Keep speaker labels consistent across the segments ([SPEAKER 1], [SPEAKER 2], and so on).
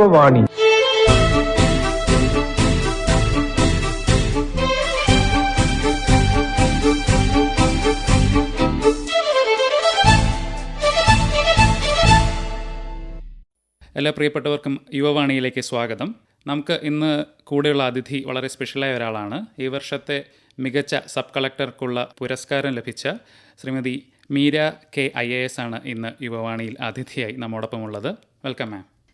[SPEAKER 1] യുവവാണി
[SPEAKER 2] എല്ലാ പ്രിയപ്പെട്ടവർക്കും യുവവാണിയിലേക്ക് സ്വാഗതം. നമുക്ക് ഇന്ന് കൂടെയുള്ള അതിഥി വളരെ സ്പെഷ്യലായ ഒരാളാണ്. ഈ വർഷത്തെ മികച്ച സബ് കളക്ടർക്കുള്ള പുരസ്കാരം ലഭിച്ച Shrimati Meera K I A S ആണ് ഇന്ന് യുവവാണിയിൽ അതിഥിയായി നമ്മോടൊപ്പം ഉള്ളത് welcome ma'am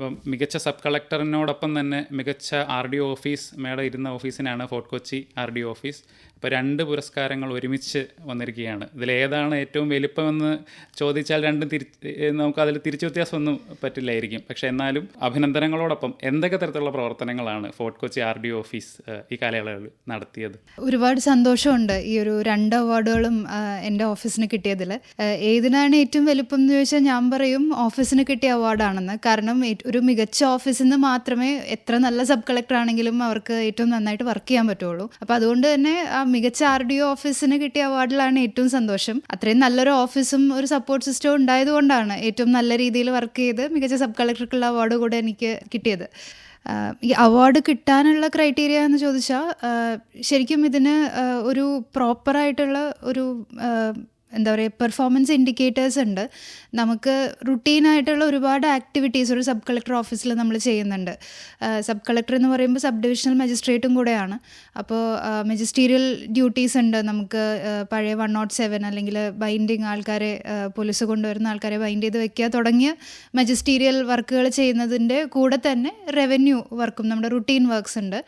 [SPEAKER 2] അപ്പം മികച്ച സബ് കളക്ടറിനോടൊപ്പം തന്നെ മികച്ച R D O office madam ഇരുന്ന ഓഫീസിനാണ് Fort Kochi R D O office. അപ്പോൾ രണ്ട് പുരസ്കാരങ്ങൾ ഒരുമിച്ച് വന്നിരിക്കുകയാണ്. ഇതിലേതാണ് ഏറ്റവും വലിപ്പമെന്ന് ചോദിച്ചാൽ രണ്ടും തിരി നമുക്കതിൽ തിരിച്ചു വ്യത്യാസമൊന്നും പറ്റില്ലായിരിക്കും. പക്ഷേ എന്നാലും അഭിനന്ദനങ്ങളോടൊപ്പം എന്തൊക്കെ തരത്തിലുള്ള പ്രവർത്തനങ്ങളാണ് Fort Kochi R D office ഈ കാലയളവിൽ നടത്തിയത്?
[SPEAKER 3] ഒരുപാട് സന്തോഷമുണ്ട് ഈ ഒരു രണ്ട് അവാർഡുകളും എന്റെ ഓഫീസിന് കിട്ടിയതിൽ. ഏതിനാണ് ഏറ്റവും വലിപ്പം എന്ന് ചോദിച്ചാൽ ഞാൻ പറയും ഓഫീസിന് കിട്ടിയ അവാർഡാണെന്ന്. കാരണം ഒരു മികച്ച ഓഫീസിൽ നിന്ന് മാത്രമേ എത്ര നല്ല സബ് കളക്ടർ ആണെങ്കിലും അവർക്ക് ഏറ്റവും നന്നായിട്ട് വർക്ക് ചെയ്യാൻ പറ്റുള്ളൂ. അപ്പോൾ അതുകൊണ്ട് തന്നെ ആ മികച്ച ആർ ഡി ഒ ഓഫീസിന് കിട്ടിയ അവാർഡിലാണ് ഏറ്റവും സന്തോഷം. അത്രയും നല്ലൊരു ഓഫീസും ഒരു സപ്പോർട്ട് സിസ്റ്റവും ഉണ്ടായതുകൊണ്ടാണ് ഏറ്റവും നല്ല രീതിയിൽ വർക്ക് ചെയ്ത് മികച്ച സബ് കളക്ടർക്കുള്ള അവാർഡ് കൂടെ എനിക്ക് കിട്ടിയത്. ഈ അവാർഡ് കിട്ടാനുള്ള ക്രൈറ്റീരിയ എന്ന് ചോദിച്ചാൽ ശരിക്കും ഇതിന് ഒരു പ്രോപ്പറായിട്ടുള്ള ഒരു എന്താ പറയുക പെർഫോമൻസ് ഇൻഡിക്കേറ്റേഴ്സ് ഉണ്ട്. നമുക്ക് റുട്ടീനായിട്ടുള്ള ഒരുപാട് ആക്ടിവിറ്റീസ് ഒരു സബ് കളക്ടർ ഓഫീസിൽ നമ്മൾ ചെയ്യുന്നുണ്ട്. സബ് കളക്ടർ എന്ന് പറയുമ്പോൾ സബ് ഡിവിഷണൽ മജിസ്ട്രേറ്റും കൂടെയാണ്. അപ്പോൾ മജിസ്റ്റീരിയൽ ഡ്യൂട്ടീസ് ഉണ്ട്. നമുക്ക് പഴയ വൺ നോട്ട് സെവൻ അല്ലെങ്കിൽ ബൈൻഡിങ് ആൾക്കാരെ പോലീസ് കൊണ്ടുവരുന്ന ആൾക്കാരെ ബൈൻഡ് ചെയ്ത് വെക്കുക. തുടങ്ങിയ മജിസ്റ്റീരിയൽ വർക്കുകൾ ചെയ്യുന്നതിന്റെ കൂടെ തന്നെ റവന്യൂ വർക്കും നമ്മുടെ റുട്ടീൻ വർക്ക്സ് ഉണ്ട്.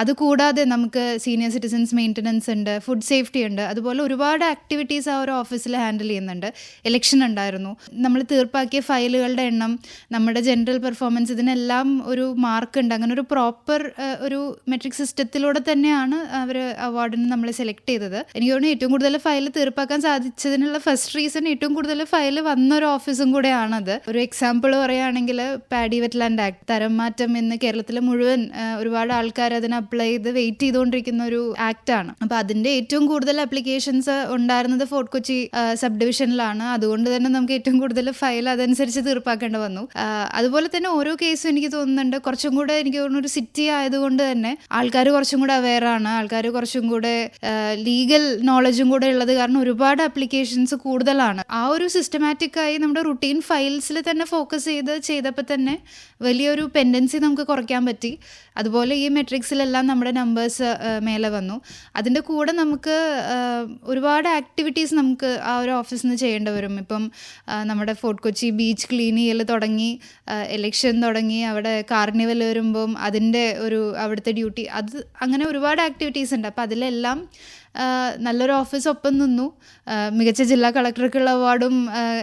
[SPEAKER 3] അതുകൂടാതെ നമുക്ക് സീനിയർ സിറ്റിസൻസ് മെയിന്റനൻസ് ഉണ്ട് ഫുഡ് സേഫ്റ്റി ഉണ്ട്. അതുപോലെ ഒരുപാട് ആക്ടിവിറ്റീസ് ആ ഒരു ഓഫീസിൽ ഹാൻഡിൽ ചെയ്യുന്നുണ്ട്. ഇലക്ഷൻ ഉണ്ടായിരുന്നു. നമ്മൾ തീർപ്പാക്കിയ ഫയലുകളുടെ എണ്ണം നമ്മുടെ ജനറൽ പെർഫോമൻസ് ഇതിനെല്ലാം ഒരു മാർക്ക് ഉണ്ട്. അങ്ങനെ ഒരു പ്രോപ്പർ ഒരു മെട്രിക് സിസ്റ്റത്തിലൂടെ തന്നെയാണ് അവർ അവാർഡിന് നമ്മൾ സെലക്ട് ചെയ്തത്. എനിക്ക് തോന്നുന്നു ഏറ്റവും കൂടുതൽ ഫയൽ തീർപ്പാക്കാൻ സാധിച്ചതിനുള്ള ഫസ്റ്റ് റീസൺ ഏറ്റവും കൂടുതൽ ഫയൽ വന്ന ഒരു ഓഫീസും കൂടെയാണത്. ഒരു എക്സാമ്പിൾ പറയുകയാണെങ്കിൽ പാഡി വെറ്റ്ലാൻഡ് ആക്ട് തരം മാറ്റം എന്ന് കേരളത്തിൽ മുഴുവൻ ഒരുപാട് ആൾക്കാർ അതിന് അപ്ലൈ ചെയ്ത് വെയിറ്റ് ചെയ്തുകൊണ്ടിരിക്കുന്ന ഒരു ആക്ട് ആണ്. അപ്പോൾ അതിന്റെ ഏറ്റവും കൂടുതൽ അപ്ലിക്കേഷൻസ് ഉണ്ടായിരുന്നത് ഫോർട്ട് കൊച്ചി സബ് ഡിവിഷനിലാണ് അതുകൊണ്ട് തന്നെ നമുക്ക് ഏറ്റവും കൂടുതൽ ഫയൽ അതനുസരിച്ച് തീർപ്പാക്കേണ്ടി വന്നു. അതുപോലെ തന്നെ ഓരോ കേസും എനിക്ക് തോന്നുന്നുണ്ട്. കുറച്ചും കൂടെ എനിക്ക് തോന്നുന്നു ഒരു സിറ്റി ആയതുകൊണ്ട് തന്നെ ആൾക്കാർ കുറച്ചും കൂടെ അവെയർ ആണ്. ആൾക്കാർ കുറച്ചും കൂടെ ലീഗൽ നോളജും കൂടെ ഉള്ളത് കാരണം ഒരുപാട് അപ്ലിക്കേഷൻസ് കൂടുതലാണ്. ആ ഒരു സിസ്റ്റമാറ്റിക് ആയി നമ്മുടെ റുട്ടീൻ ഫയൽസിൽ തന്നെ ഫോക്കസ് ചെയ്ത് ചെയ്തപ്പോൾ തന്നെ വലിയൊരു പെൻഡൻസി നമുക്ക് കുറയ്ക്കാൻ പറ്റി. അതുപോലെ ഈ മെട്രിക്സിലെല്ലാം നമ്മുടെ നമ്പേഴ്സ് മേലെ വന്നു. അതിന്റെ കൂടെ നമുക്ക് ഒരുപാട് ആക്ടിവിറ്റീസ് നമുക്ക് ആ ഒരു ഓഫീസിൽ നിന്ന് ചെയ്യേണ്ടി വരും ഇപ്പം നമ്മുടെ ഫോർട്ട് കൊച്ചി ബീച്ച് ക്ലീൻ ചെയ്യൽ തുടങ്ങി ഇലക്ഷൻ തുടങ്ങി അവിടെ കാർണിവൽ വരുമ്പം അതിന്റെ ഒരു അവിടുത്തെ ഡ്യൂട്ടി അത് അങ്ങനെ ഒരുപാട് ആക്ടിവിറ്റീസ് ഉണ്ട്. അപ്പോൾ അതിലെല്ലാം നല്ലൊരു ഓഫീസ് ഒപ്പം നിന്നു. മികച്ച ജില്ലാ കളക്ടർക്കുള്ള അവാർഡും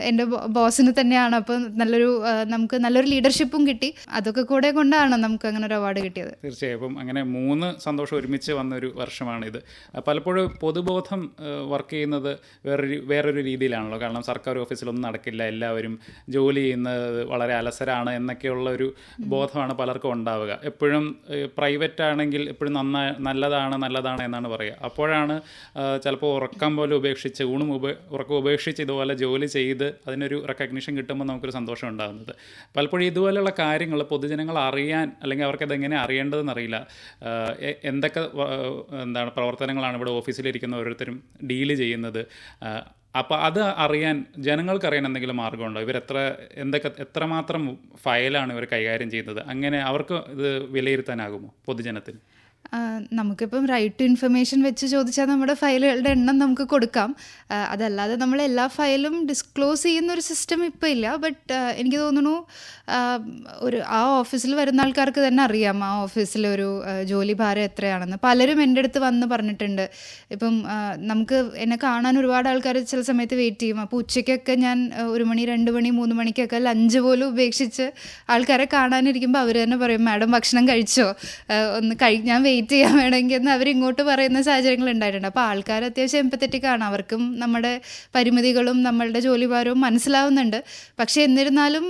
[SPEAKER 3] എന്റെ ബോസിന് തന്നെയാണ്. അപ്പോൾ നല്ലൊരു നമുക്ക് നല്ലൊരു ലീഡർഷിപ്പും കിട്ടി. അതൊക്കെ കൂടെ കൊണ്ടാണ് നമുക്ക് അങ്ങനെ ഒരു അവാർഡ് കിട്ടിയത്.
[SPEAKER 2] തീർച്ചയായും. അപ്പം അങ്ങനെ മൂന്ന് സന്തോഷം ഒരുമിച്ച് വന്ന ഒരു വർഷമാണിത് പലപ്പോഴും പൊതുബോധം വർക്ക് ചെയ്യുന്നത് വേറൊരു വേറൊരു രീതിയിലാണല്ലോ. കാരണം സർക്കാർ ഓഫീസിലൊന്നും നടക്കില്ല. എല്ലാവരും ജോലി ചെയ്യുന്നത് വളരെ അലസരാണ് എന്നൊക്കെയുള്ള ഒരു ബോധമാണ് പലർക്കും ഉണ്ടാവുക. എപ്പോഴും പ്രൈവറ്റ് ആണെങ്കിൽ എപ്പോഴും നന്നാ നല്ലതാണ് നല്ലതാണ് എന്നാണ് പറയുക. അപ്പോഴാണ് ചിലപ്പോൾ ഉറക്കം പോലെ ഉപേക്ഷിച്ച് ഊണും ഉപ ഉറക്കം ഉപേക്ഷിച്ച് ഇതുപോലെ ജോലി ചെയ്ത് അതിനൊരു റെക്കഗ്നിഷൻ കിട്ടുമ്പോൾ നമുക്കൊരു സന്തോഷം ഉണ്ടാകുന്നത്. പലപ്പോഴും ഇതുപോലെയുള്ള കാര്യങ്ങൾ പൊതുജനങ്ങൾ അറിയാൻ അല്ലെങ്കിൽ അവർക്കത് എങ്ങനെ അറിയേണ്ടതെന്ന് അറിയില്ല. എന്തൊക്കെ എന്താണ് പ്രവർത്തനങ്ങളാണ് ഇവിടെ ഓഫീസിലിരിക്കുന്ന ഓരോരുത്തരും ഡീൽ ചെയ്യുന്നത്? അപ്പോൾ അത് അറിയാൻ ജനങ്ങൾക്ക് അറിയാൻ എന്തെങ്കിലും മാർഗമുണ്ടോ ഇവരെത്ര എന്തൊക്കെ എത്രമാത്രം ഫയലാണ് ഇവർ കൈകാര്യം ചെയ്യുന്നത്? അങ്ങനെ അവർക്ക് ഇത് വിലയിരുത്താനാകുമോ പൊതുജനത്തിന്?
[SPEAKER 3] നമുക്കിപ്പം റൈറ്റ് ടു ഇൻഫർമേഷൻ വെച്ച് ചോദിച്ചാൽ നമ്മുടെ ഫയലുകളുടെ എണ്ണം നമുക്ക് കൊടുക്കാം. അതല്ലാതെ നമ്മൾ എല്ലാ ഫയലും ഡിസ്ക്ലോസ് ചെയ്യുന്ന ഒരു സിസ്റ്റം ഇപ്പോൾ ഇല്ല ബട്ട് എനിക്ക് തോന്നുന്നു ഒരു ആ ഓഫീസിൽ വരുന്ന ആൾക്കാർക്ക് തന്നെ അറിയാം. ആ ഓഫീസിലെ ഒരു ജോലി ഭാരം എത്രയാണെന്ന്. പലരും എന്റെ അടുത്ത് വന്ന് പറഞ്ഞിട്ടുണ്ട്. ഇപ്പം നമുക്ക് എന്നെ കാണാൻ ഒരുപാട് ആൾക്കാർ ചില സമയത്ത് വെയിറ്റ് ചെയ്യും. അപ്പോൾ ഉച്ചയ്ക്കൊക്കെ ഞാൻ ഒരു മണി രണ്ട് മണി മൂന്ന് മണിക്കൊക്കെ ലഞ്ച് പോലും ഉപേക്ഷിച്ച് ആൾക്കാരെ കാണാനിരിക്കുമ്പോൾ അവർ തന്നെ പറയും മാഡം ഭക്ഷണം കഴിച്ചോ? ഒന്ന് കഴി ഞാൻ വെയിറ്റ് ചെയ്യാൻ വേണമെങ്കിൽ എന്ന് അവരിങ്ങോട്ട് പറയുന്ന സാഹചര്യങ്ങൾ ഉണ്ടായിട്ടുണ്ട്. അപ്പോൾ ആൾക്കാർ അത്യാവശ്യം എമ്പത്തറ്റിക് ആണ്. അവർക്കും നമ്മുടെ പരിമിതികളും നമ്മളുടെ ജോലിഭാരവും മനസ്സിലാവുന്നുണ്ട്. പക്ഷേ എന്നിരുന്നാലും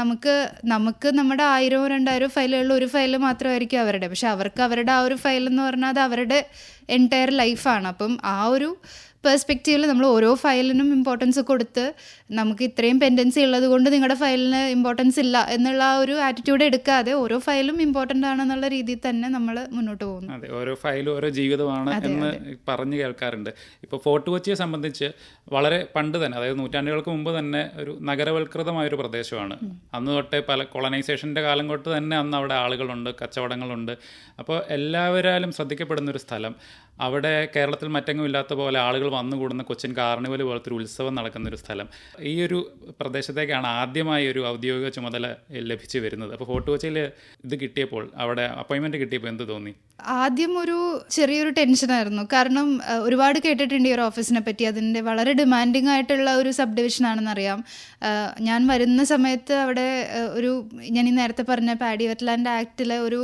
[SPEAKER 3] നമുക്ക് നമുക്ക് നമ്മുടെ ആയിരമോ രണ്ടായിരമോ ഫയലുകളിൽ ഒരു ഫയൽ മാത്രമായിരിക്കും അവരുടെ. പക്ഷെ അവർക്ക് അവരുടെ ആ ഒരു ഫയൽ എന്ന് പറഞ്ഞാൽ അത് അവരുടെ എന്റയർ ലൈഫാണ് അപ്പം ആ ഒരു പെർസ്പെക്റ്റീവിൽ നമ്മൾ ഓരോ ഫയലിനും ഇമ്പോർട്ടൻസ് കൊടുത്ത് നമുക്ക് ഇത്രയും പെൻഡൻസി ഉള്ളത് കൊണ്ട് നിങ്ങളുടെ ഫയലിന് ഇമ്പോർട്ടൻസ് ഇല്ല എന്നുള്ള ആ ഒരു ആറ്റിറ്റ്യൂഡ് എടുക്കാതെ ഓരോ ഫയലും ഇമ്പോർട്ടന്റ് ആണെന്നുള്ള രീതിയിൽ തന്നെ നമ്മൾ മുന്നോട്ട് പോകുന്നു.
[SPEAKER 2] അതെ ഓരോ ഫയലും ഓരോ ജീവിതമാണ് എന്ന് പറഞ്ഞു കേൾക്കാറുണ്ട്. ഇപ്പോൾ ഫോർട്ട് കൊച്ചിയെ സംബന്ധിച്ച് വളരെ പണ്ട് തന്നെ അതായത് നൂറ്റാണ്ടുകൾക്ക് മുമ്പ് തന്നെ ഒരു നഗരവൽകൃതമായ ഒരു പ്രദേശമാണ് അന്ന് തൊട്ടേ പല കൊളനൈസേഷന്റെ കാലം തൊട്ട് തന്നെ അന്ന് അവിടെ ആളുകളുണ്ട് കച്ചവടങ്ങളുണ്ട്. അപ്പോൾ എല്ലാവരാലും ശ്രദ്ധിക്കപ്പെടുന്ന ഒരു സ്ഥലം. അവിടെ കേരളത്തിൽ മറ്റെങ്ങും ഇല്ലാത്ത പോലെ ആളുകൾ വന്നുകൂടുന്ന കൊച്ചിൻ കാർണിവൽ പോലത്തെ ഒരു ഉത്സവം നടക്കുന്ന ഒരു സ്ഥലം. ഈ ഒരു പ്രദേശത്തേക്കാണ് ആദ്യമായി ഒരു ഔദ്യോഗിക ചുമതല ലഭിച്ചു വരുന്നത്. അപ്പോൾ ഫോർട്ട് കൊച്ചിയിൽ ഇത് കിട്ടിയപ്പോൾ അവിടെ അപ്പോയിൻമെന്റ് കിട്ടിയപ്പോൾ എന്ത് തോന്നി?
[SPEAKER 3] ആദ്യം ഒരു ചെറിയൊരു ടെൻഷനായിരുന്നു. കാരണം ഒരുപാട് കേട്ടിട്ടുണ്ട് ഈ ഒരു ഓഫീസിനെ പറ്റി. അതിന്റെ വളരെ ഡിമാൻഡിങ് ആയിട്ടുള്ള ഒരു സബ് ഡിവിഷൻ ആണെന്നറിയാം ഞാൻ വരുന്ന സമയത്ത് അവിടെ ഒരു ഞാൻ ഈ നേരത്തെ പറഞ്ഞ പാഡി വെറ്റ്ലാൻഡ് ആക്റ്റിലെ ഒരു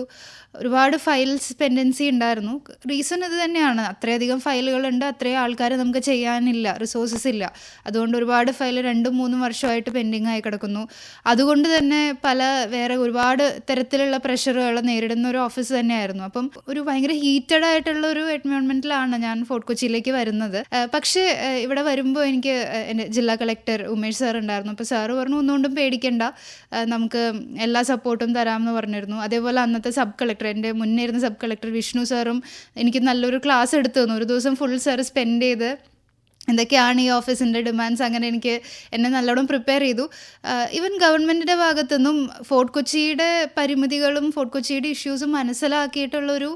[SPEAKER 3] ഒരുപാട് ഫയൽസ് പെൻഡൻസി ഉണ്ടായിരുന്നു. റീസൺ ഇത് തന്നെയാണ്. അത്രയധികം ഫയലുകളുണ്ട് അത്രയും ആൾക്കാർ നമുക്ക് ചെയ്യാനില്ല. റിസോഴ്സസ് ഇല്ല. അതുകൊണ്ട് ഒരുപാട് ഫയൽ രണ്ടും മൂന്നും വർഷമായിട്ട് പെൻഡിങ് ആയി കിടക്കുന്നു. അതുകൊണ്ട് തന്നെ പല വേറെ ഒരുപാട് തരത്തിലുള്ള പ്രഷറുകൾ നേരിടുന്ന ഒരു ഓഫീസ് തന്നെയായിരുന്നു. അപ്പം ഒരു ഭയങ്കര ഹീറ്റഡ് ആയിട്ടുള്ള ഒരു എൻവയോൺമെന്റിലാണ് ഞാൻ ഫോർട്ട് കൊച്ചിയിലേക്ക് വരുന്നത്. പക്ഷേ ഇവിടെ വരുമ്പോൾ എനിക്ക് എന്റെ ജില്ലാ കളക്ടർ ഉമേഷ് സാർ ഉണ്ടായിരുന്നു. അപ്പോൾ സാറ് പറഞ്ഞു ഒന്നുകൊണ്ടും പേടിക്കേണ്ട. നമുക്ക് എല്ലാ സപ്പോർട്ടും തരാമെന്ന് പറഞ്ഞിരുന്നു. അതേപോലെ അന്നത്തെ സബ് കളക്ടർ എന്റെ മുന്നേരുന്ന സബ് കളക്ടർ വിഷ്ണു സാറും എനിക്ക് നല്ലൊരു ക്ലാസ് എടുത്തു തന്നു. ഒരു ദിവസം ഫുൾ സാർ സ്പെൻഡ് ചെയ്ത് എന്തൊക്കെയാണ് ഈ ഓഫീസിന്റെ ഡിമാൻഡ്സ് അങ്ങനെ എനിക്ക് എന്നെ നല്ലോണം പ്രിപ്പയർ ചെയ്തു. ഈവൻ ഗവൺമെന്റിന്റെ ഭാഗത്തുനിന്നും ഫോർട്ട് കൊച്ചിയുടെ പരിമിതികളും ഫോർട്ട് കൊച്ചിയുടെ ഇഷ്യൂസും മനസ്സിലാക്കിയിട്ടുള്ളൊരു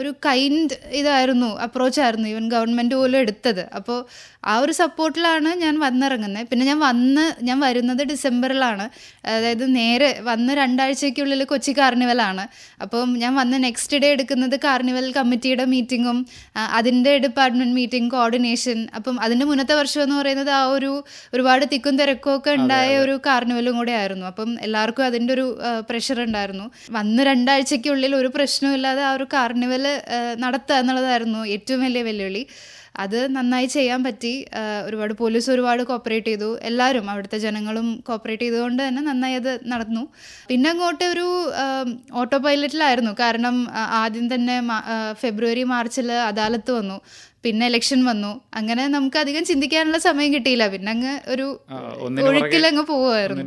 [SPEAKER 3] ഒരു കൈൻഡ് ഇതായിരുന്നു അപ്രോച്ചായിരുന്നു ഈവൻ ഗവൺമെന്റ് പോലും എടുത്തത്. അപ്പോൾ ആ ഒരു സപ്പോർട്ടിലാണ് ഞാൻ വന്നിറങ്ങുന്നത്. പിന്നെ ഞാൻ വന്ന് ഞാൻ വരുന്നത് ഡിസംബറിലാണ് അതായത് നേരെ വന്ന് രണ്ടാഴ്ചയ്ക്കുള്ളിൽ കൊച്ചി കാർണിവലാണ് അപ്പം ഞാൻ വന്ന് നെക്സ്റ്റ് ഡേ എടുക്കുന്നത് കാർണിവൽ കമ്മിറ്റിയുടെ മീറ്റിങ്ങും അതിന്റെ ഡിപ്പാർട്ട്മെന്റ് മീറ്റിംഗ് കോർഡിനേഷൻ അപ്പം അതിന്റെ മുന്നത്തെ വർഷം എന്ന് പറയുന്നത് ആ ഒരു ഒരുപാട് തിക്കും തിരക്കും ഒക്കെ ഉണ്ടായ ഒരു കാർണിവലും കൂടെ ആയിരുന്നു. അപ്പം എല്ലാവർക്കും അതിന്റെ ഒരു പ്രഷർ ഉണ്ടായിരുന്നു. വന്ന് രണ്ടാഴ്ചയ്ക്കുള്ളിൽ ഒരു പ്രശ്നവും ഇല്ലാതെ ആ ഒരു കാർണിവൽ നടത്തുക എന്നുള്ളതായിരുന്നു ഏറ്റവും വലിയ വെല്ലുവിളി. അത് നന്നായി ചെയ്യാൻ പറ്റി. ഒരുപാട് പോലീസ് ഒരുപാട് കോപ്പറേറ്റ് ചെയ്തു. എല്ലാവരും അവിടുത്തെ ജനങ്ങളും കോപ്പറേറ്റ് ചെയ്തുകൊണ്ട് തന്നെ നന്നായി അത് നടന്നു. പിന്നെ അങ്ങോട്ട് ഒരു ഓട്ടോ പൈലറ്റിലായിരുന്നു കാരണം ആദ്യം തന്നെ ഫെബ്രുവരി മാർച്ചിൽ അദാലത്ത് വന്നു. പിന്നെ ഇലക്ഷൻ വന്നു. അങ്ങനെ നമുക്ക് അധികം ചിന്തിക്കാനുള്ള സമയം കിട്ടിയില്ല. പിന്നെ അങ്ങ് ഒരു ഒഴുക്കിലങ്ങ് പോവുമായിരുന്നു.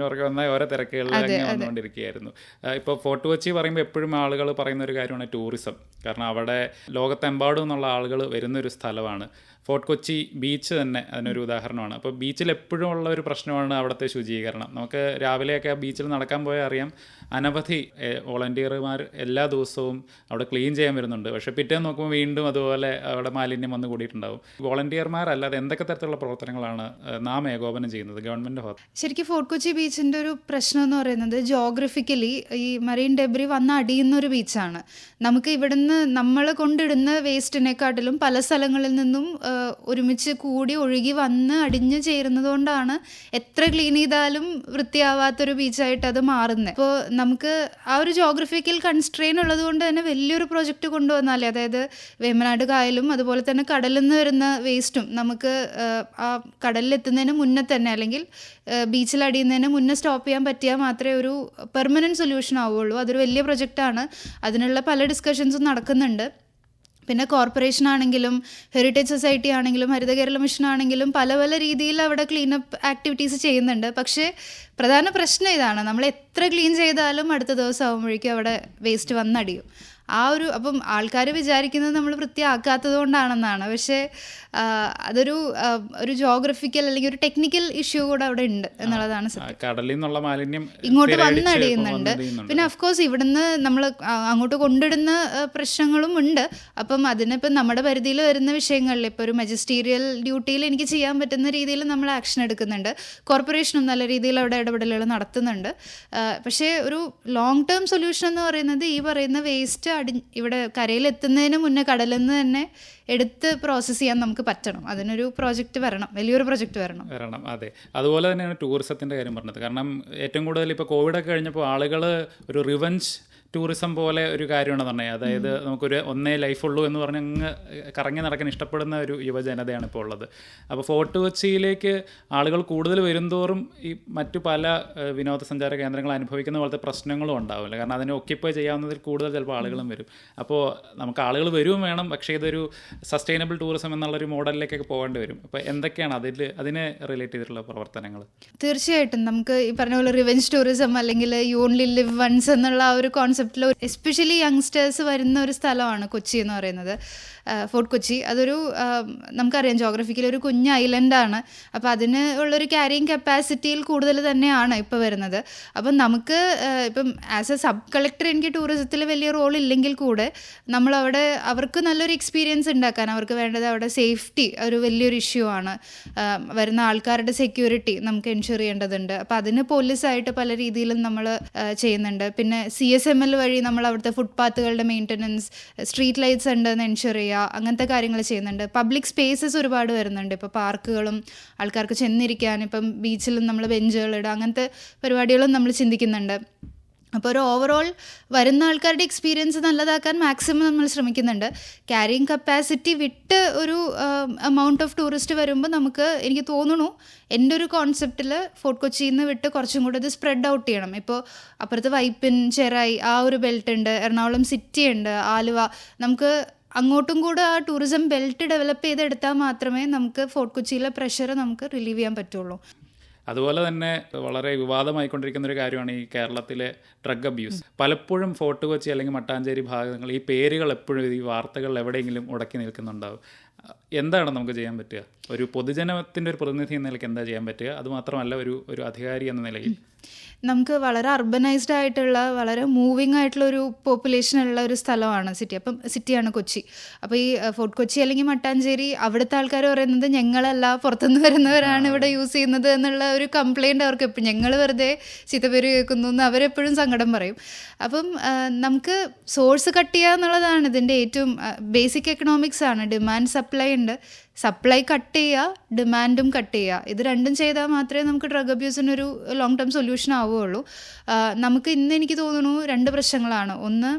[SPEAKER 2] ഇപ്പൊ ഇപ്പോൾ ഫോർട്ട് കൊച്ചി പറയുമ്പോൾ എപ്പോഴും ആളുകൾ പറയുന്ന ഒരു കാര്യമാണ് ടൂറിസം കാരണം അവിടെ ലോകത്തെമ്പാടും എന്നുള്ള ആളുകൾ വരുന്ന ഒരു സ്ഥലമാണ്. ഫോർട്ട് കൊച്ചി ബീച്ച് തന്നെ അതിനൊരു ഉദാഹരണമാണ്. അപ്പോൾ ബീച്ചിൽ എപ്പോഴും ഉള്ള ഒരു പ്രശ്നമാണ് അവിടുത്തെ ശുചീകരണം. നമുക്ക് രാവിലെയൊക്കെ ആ ബീച്ചിൽ നടക്കാൻ പോയാൽ അറിയാം അനവധി വോളണ്ടിയർമാർ എല്ലാ ദിവസവും അവിടെ ക്ലീൻ ചെയ്യാൻ വരുന്നുണ്ട്. പക്ഷേ പിറ്റേന്ന് നോക്കുമ്പോൾ വീണ്ടും അതുപോലെ അവിടെ മാലിന്യം വന്ന് കൂടിയിട്ടുണ്ടാവും. വോളണ്ടിയർമാർ അല്ലാതെ എന്തൊക്കെ തരത്തിലുള്ള പ്രവർത്തനങ്ങളാണ് നാം ഏകോപനം ചെയ്യുന്നത് ഗവൺമെന്റ് ഹോ
[SPEAKER 3] ശരിക്കും ഫോർട്ട് കൊച്ചി ബീച്ചിന്റെ ഒരു പ്രശ്നം എന്ന് പറയുന്നത് ജോഗ്രഫിക്കലി ഈ മറീൻ ഡെബ്രി വന്ന് അടിയുന്ന ഒരു ബീച്ചാണ് നമുക്ക് ഇവിടുന്ന് നമ്മൾ കൊണ്ടിടുന്ന വേസ്റ്റിനെക്കാട്ടിലും പല സ്ഥലങ്ങളിൽ നിന്നും ഒരുമിച്ച് കൂടി ഒഴുകി വന്ന് അടിഞ്ഞു ചേരുന്നത് കൊണ്ടാണ് എത്ര ക്ലീൻ ചെയ്താലും വൃത്തിയാവാത്തൊരു ബീച്ചായിട്ട് അത് മാറുന്നത് അപ്പോൾ നമുക്ക് ആ ഒരു ജോഗ്രഫിക്കൽ കൺസ്ട്രെയിൻ ഉള്ളത് കൊണ്ട് തന്നെ വലിയൊരു പ്രോജക്റ്റ് കൊണ്ടുവന്നാലേ അതായത് വേമനാട് കായലും അതുപോലെ തന്നെ കടലിൽ നിന്ന് വരുന്ന വേസ്റ്റും നമുക്ക് ആ, എത്തുന്നതിന് മുന്നേ തന്നെ അല്ലെങ്കിൽ ബീച്ചിൽ അടിയുന്നതിന് മുന്നേ സ്റ്റോപ്പ് ചെയ്യാൻ പറ്റിയാൽ മാത്രമേ ഒരു പെർമനന്റ് സൊല്യൂഷൻ ആവുള്ളൂ. അതൊരു വലിയ പ്രൊജക്റ്റാണ് അതിനുള്ള പല ഡിസ്കഷൻസും നടക്കുന്നുണ്ട്. പിന്നെ കോർപ്പറേഷൻ ആണെങ്കിലും ഹെറിറ്റേജ് സൊസൈറ്റി ആണെങ്കിലും ഹരിത കേരള മിഷൻ ആണെങ്കിലും പല പല രീതിയിൽ അവിടെ ക്ലീനപ്പ് ആക്ടിവിറ്റീസ് ചെയ്യുന്നുണ്ട്. പക്ഷേ പ്രധാന പ്രശ്നം ഇതാണ്. നമ്മൾ എത്ര ക്ലീൻ ചെയ്താലും അടുത്ത ദിവസം ആകുമ്പോഴേക്കും അവിടെ വേസ്റ്റ് വന്നടിയും. ആ ഒരു അപ്പം ആൾക്കാർ വിചാരിക്കുന്നത് നമ്മൾ വൃത്തിയാക്കാത്തത് കൊണ്ടാണെന്നാണ്. പക്ഷേ അതൊരു ഒരു ജോഗ്രഫിക്കൽ അല്ലെങ്കിൽ ഒരു ടെക്നിക്കൽ ഇഷ്യൂ കൂടെ അവിടെ ഉണ്ട് എന്നുള്ളതാണ് സത്യം.
[SPEAKER 2] ആ, കടലിൽ നിന്നുള്ള മാലിന്യം
[SPEAKER 3] ഇങ്ങോട്ട് വന്നടിയുന്നുണ്ട്
[SPEAKER 2] വന്നടിയുന്നുണ്ട്.
[SPEAKER 3] പിന്നെ അഫ്കോഴ്സ് ഇവിടുന്ന് നമ്മൾ അങ്ങോട്ട് കൊണ്ടിടുന്ന പ്രശ്നങ്ങളും ഉണ്ട്. അപ്പം അതിനിപ്പം നമ്മുടെ പരിധിയിൽ വരുന്ന വിഷയങ്ങളിൽ ഇപ്പോൾ ഒരു മജിസ്റ്റീരിയൽ ഡ്യൂട്ടിയിൽ എനിക്ക് ചെയ്യാൻ പറ്റുന്ന രീതിയിൽ നമ്മൾ ആക്ഷൻ എടുക്കുന്നുണ്ട്. കോർപ്പറേഷനും നല്ല രീതിയിൽ അവിടെ ഇടപെടലുകൾ നടത്തുന്നുണ്ട്. പക്ഷേ ഒരു ലോങ് ടേം സൊല്യൂഷൻ എന്ന് പറയുന്നത് ഈ പറയുന്ന വേസ്റ്റ് അടി ഇവിടെ കരയിൽ എത്തുന്നതിന് മുന്നേ കടലിൽ നിന്ന് തന്നെ എടുത്ത് പ്രോസസ്സ് ചെയ്യാൻ നമുക്ക് പറ്റണം. അതിനൊരു പ്രോജക്റ്റ് വരണം. വലിയൊരു പ്രോജക്റ്റ് വരണം.
[SPEAKER 2] വരണം അതെ. അതുപോലെ തന്നെയാണ് ടൂറിസത്തിന്റെ കാര്യം പറഞ്ഞത്. കാരണം ഏറ്റവും കൂടുതൽ ഇപ്പോൾ കോവിഡൊക്കെ കഴിഞ്ഞപ്പോൾ ആളുകൾ ഒരു റിവഞ്ച് ടൂറിസം പോലെ ഒരു കാര്യമാണ് പറഞ്ഞത്. അതായത് നമുക്കൊരു ഒന്നേ ലൈഫുള്ളൂ എന്ന് പറഞ്ഞ് അങ്ങ് കറങ്ങി നടക്കാൻ ഇഷ്ടപ്പെടുന്ന ഒരു യുവജനതയാണ് ഇപ്പോൾ ഉള്ളത്. അപ്പോൾ ഫോർട്ട് കൊച്ചിയിലേക്ക് ആളുകൾ കൂടുതൽ വരുംതോറും ഈ മറ്റു പല വിനോദസഞ്ചാര കേന്ദ്രങ്ങൾ അനുഭവിക്കുന്ന പോലത്തെ പ്രശ്നങ്ങളും ഉണ്ടാവില്ല. കാരണം അതിനെ ഒക്കിപ്പോ ചെയ്യാവുന്നതിൽ കൂടുതൽ ചിലപ്പോൾ ആളുകളും വരും. അപ്പോൾ നമുക്ക് ആളുകൾ വരുവും വേണം. പക്ഷേ ഇതൊരു സസ്റ്റൈനബിൾ ടൂറിസം എന്നുള്ളൊരു മോഡലിലേക്കൊക്കെ പോകേണ്ടി വരും. അപ്പോൾ എന്തൊക്കെയാണ് അതിൽ അതിനെ റിലേറ്റ് ചെയ്തിട്ടുള്ള പ്രവർത്തനങ്ങൾ?
[SPEAKER 3] തീർച്ചയായിട്ടും. നമുക്ക് ഈ പറഞ്ഞ പോലെ റിവെഞ്ച് ടൂറിസം അല്ലെങ്കിൽ യു ഓൺലി ലിവ് വൺസ് എന്നുള്ള ആ ഒരു കോൺസെപ്റ്റിൽ എസ്പെഷ്യലി യങ്സ്റ്റേഴ്സ് വരുന്ന ഒരു സ്ഥലമാണ് കൊച്ചി എന്ന് പറയുന്നത്. ഫോർട്ട് കൊച്ചി. അതൊരു നമുക്കറിയാം ജോഗ്രഫിക്കലി ഒരു കുഞ്ഞ് ഐലൻഡാണ് അപ്പോൾ അതിന് ഉള്ളൊരു ക്യാരിങ് കപ്പാസിറ്റിയിൽ കൂടുതൽ തന്നെയാണ് ഇപ്പോൾ വരുന്നത്. അപ്പം നമുക്ക് ഇപ്പം ആസ് എ സബ് കളക്ടർ എനിക്ക് ടൂറിസത്തിൽ വലിയ റോൾ ഇല്ലെങ്കിൽ കൂടെ നമ്മളവിടെ അവർക്ക് നല്ലൊരു എക്സ്പീരിയൻസ് ഉണ്ടാക്കാൻ അവർക്ക് വേണ്ടത് അവിടെ സേഫ്റ്റി ഒരു വലിയൊരു ഇഷ്യൂ ആണ്. വരുന്ന ആൾക്കാരുടെ സെക്യൂരിറ്റി നമുക്ക് എൻഷുർ ചെയ്യേണ്ടതുണ്ട്. അപ്പോൾ അതിന് പോലീസായിട്ട് പല രീതിയിലും നമ്മൾ ചെയ്യുന്നുണ്ട്. പിന്നെ സി എസ് എം എൽ വഴി നമ്മൾ അവിടുത്തെ ഫുട്പാത്തുകളുടെ മെയിന്റനൻസ് സ്ട്രീറ്റ് ലൈറ്റ്സ് ഉണ്ടെന്ന് എൻഷുർ ചെയ്യുക അങ്ങനത്തെ കാര്യങ്ങൾ ചെയ്യുന്നുണ്ട്. പബ്ലിക് സ്പേസസ് ഒരുപാട് വരുന്നുണ്ട്. ഇപ്പോൾ പാർക്കുകളും ആൾക്കാർക്ക് ചെന്നിരിക്കാൻ ഇപ്പം ബീച്ചിലും നമ്മൾ ബെഞ്ചുകൾ ഇടുക അങ്ങനത്തെ പരിപാടികളും നമ്മൾ ചിന്തിക്കുന്നുണ്ട്. അപ്പോൾ ഒരു ഓവറോൾ വരുന്ന ആൾക്കാരുടെ എക്സ്പീരിയൻസ് നല്ലതാക്കാൻ മാക്സിമം നമ്മൾ ശ്രമിക്കുന്നുണ്ട്. ക്യാരിങ് കപ്പാസിറ്റി വിട്ട് ഒരു എമൗണ്ട് ഓഫ് ടൂറിസ്റ്റ് വരുമ്പോൾ നമുക്ക് എനിക്ക് തോന്നുന്നു എന്റെ ഒരു കോൺസെപ്റ്റിൽ ഫോർട്ട് കൊച്ചിയിൽ നിന്ന് വിട്ട് കുറച്ചും കൂടെ ഇത് സ്പ്രെഡ് ഔട്ട് ചെയ്യണം. ഇപ്പോൾ അപ്പുറത്ത് വൈപ്പിൻ ചെറായി ആ ഒരു ബെൽറ്റ് ഉണ്ട്. എറണാകുളം സിറ്റി ഉണ്ട് ആലുവ. നമുക്ക് അങ്ങോട്ടും കൂടെ ആ ടൂറിസം ബെൽറ്റ് ഡെവലപ്പ് ചെയ്തെടുത്താൽ മാത്രമേ നമുക്ക് ഫോർട്ട് കൊച്ചിയിലെ പ്രഷർ നമുക്ക് റിലീവ് ചെയ്യാൻ പറ്റുള്ളൂ.
[SPEAKER 2] അതുപോലെ തന്നെ വളരെ വിവാദമായിക്കൊണ്ടിരിക്കുന്ന ഒരു കാര്യമാണ് ഈ കേരളത്തിലെ ഡ്രഗ് അബ്യൂസ് പലപ്പോഴും ഫോർട്ട് കൊച്ചി അല്ലെങ്കിൽ മട്ടാഞ്ചേരി ഭാഗങ്ങൾ ഈ പേരുകൾ എപ്പോഴും ഈ വാർത്തകൾ എവിടെയെങ്കിലും ഉടക്കി നിൽക്കുന്നുണ്ടാവും. എന്താണ് നമുക്ക് ചെയ്യാൻ പറ്റുക? ഒരു പൊതുജനത്തിന്റെ ഒരു പ്രതിനിധി എന്ന നിലയ്ക്ക് എന്താ ചെയ്യാൻ പറ്റുക? അതുമാത്രമല്ല ഒരു ഒരു അധികാരി എന്ന നിലയിൽ.
[SPEAKER 3] നമുക്ക് വളരെ അർബനൈസ്ഡ് ആയിട്ടുള്ള വളരെ മൂവിങ് ആയിട്ടുള്ള ഒരു പോപ്പുലേഷൻ ഉള്ള ഒരു സ്ഥലമാണ് സിറ്റി അപ്പം സിറ്റിയാണ് കൊച്ചി. അപ്പോൾ ഈ ഫോർട്ട് കൊച്ചി അല്ലെങ്കിൽ മട്ടാഞ്ചേരി അവിടുത്തെ ആൾക്കാർ പറയുന്നത് ഞങ്ങളല്ല പുറത്തുനിന്ന് വരുന്നവരാണ് ഇവിടെ യൂസ് ചെയ്യുന്നത് എന്നുള്ള ഒരു കംപ്ലൈന്റ് അവർക്ക് എപ്പോഴും ഞങ്ങൾ വെറുതെ ചീത്തപ്പേര് കേൾക്കുന്നു എന്ന് അവരെപ്പോഴും സങ്കടം പറയും. അപ്പം നമുക്ക് സോഴ്സ് കട്ട് ചെയ്യുക എന്നുള്ളതാണ് ഇതിന്റെ ഏറ്റവും ബേസിക് എക്കണോമിക്സ് ആണ്. ഡിമാൻഡ് സപ്ലൈ ഉണ്ട് സപ്ലൈ കട്ട് ചെയ്യുക ഡിമാൻഡും കട്ട് ചെയ്യുക. ഇത് രണ്ടും ചെയ്താൽ മാത്രമേ നമുക്ക് ഡ്രഗ് അബ്യൂസിനൊരു ലോങ് ടേം സൊല്യൂഷൻ ആവുകയുള്ളൂ. നമുക്ക് ഇന്ന് എനിക്ക് തോന്നുന്നു രണ്ട് പ്രശ്നങ്ങളാണ്. ഒന്ന്